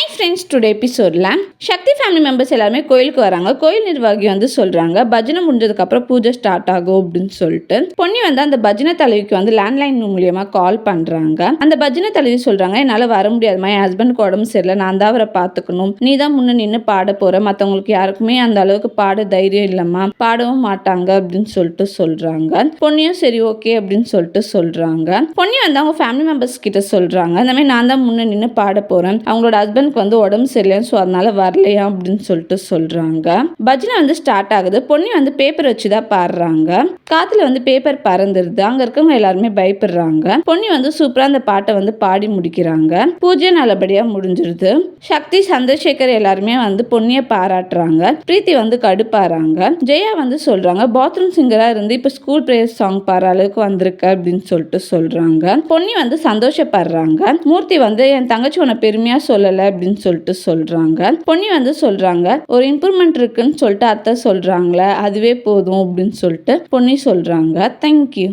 Hi friends today எபிசோடில் சக்தி family members எல்லாருமே கோயிலுக்கு வராங்க. கோயில் நிர்வாகி வந்து சொல்கிறாங்க பஜனை முடிஞ்சதுக்கப்புறம் பூஜை ஸ்டார்ட் ஆகும் அப்படின்னு சொல்லிட்டு. பொன்னி வந்து அந்த பஜனை தலைவிக்கு வந்து லேண்ட்லைன் மூலியமாக கால் பண்ணுறாங்க அந்த பஜனை தலைவி சொல்கிறாங்க என்னால் வர முடியாதுமா என் ஹஸ்பண்டுக்கு உடம்பு சரியில்லை நான் தான் அவரை பார்த்துக்கணும். நீ தான் முன்ன நின்று பாட போகிற மற்றவங்களுக்கு யாருக்குமே அந்த அளவுக்கு பாட தைரியம் இல்லைம்மா பாடவும் மாட்டாங்க அப்படின்னு சொல்லிட்டு சொல்கிறாங்க பொன்னியும் சரி ஓகே அப்படின்னு சொல்லிட்டு சொல்கிறாங்க பொன்னி வந்து அவங்க ஃபேமிலி மெம்பர்ஸ் கிட்ட சொல்கிறாங்க இந்த மாதிரி நான் தான் முன்ன நின்று பாட போகிறேன் அவங்களோட ஹஸ்பண்ட் ஹஸ்பண்ட்க்கு வந்து உடம்பு சரியில்லைன்னு ஸோ அதனால வரலையா அப்படின்னு சொல்லிட்டு சொல்கிறாங்க பஜனை வந்து ஸ்டார்ட் ஆகுது. பொன்னி வந்து பேப்பர் வச்சு தான் பாடுறாங்க. காற்றுல வந்து பேப்பர் பறந்துருது. அங்கே இருக்கவங்க எல்லாருமே பயப்படுறாங்க. பொன்னி வந்து சூப்பராக அந்த பாட்டை வந்து பாடி முடிக்கிறாங்க. பூஜை நல்லபடியாக முடிஞ்சிருது. சக்தி சந்திரசேகர் எல்லாருமே வந்து பொன்னியை பாராட்டுறாங்க. பிரீத்தி வந்து கடுப்பாறாங்க. ஜெயா வந்து சொல்றாங்க பாத்ரூம் சிங்கரா இருந்து இப்போ ஸ்கூல் ப்ரேயர் சாங் பாடுற அளவுக்கு வந்திருக்க அப்படின்னு சொல்லிட்டு சொல்றாங்க. பொன்னி வந்து சந்தோஷப்படுறாங்க. மூர்த்தி வந்து என் தங்கச்சி உன்னை பெருமையா சொல்லலை அப்படின்னு சொல்லிட்டு சொல்றாங்க. பொன்னி வந்து சொல்றாங்க ஒரு இம்ப்ரூவ்மெண்ட் இருக்குன்னு சொல்லிட்டு அத்தை சொல்றாங்களே அதுவே போதும் அப்படின்னு சொல்லிட்டு பொன்னி சொல்றாங்க. தேங்க்யூ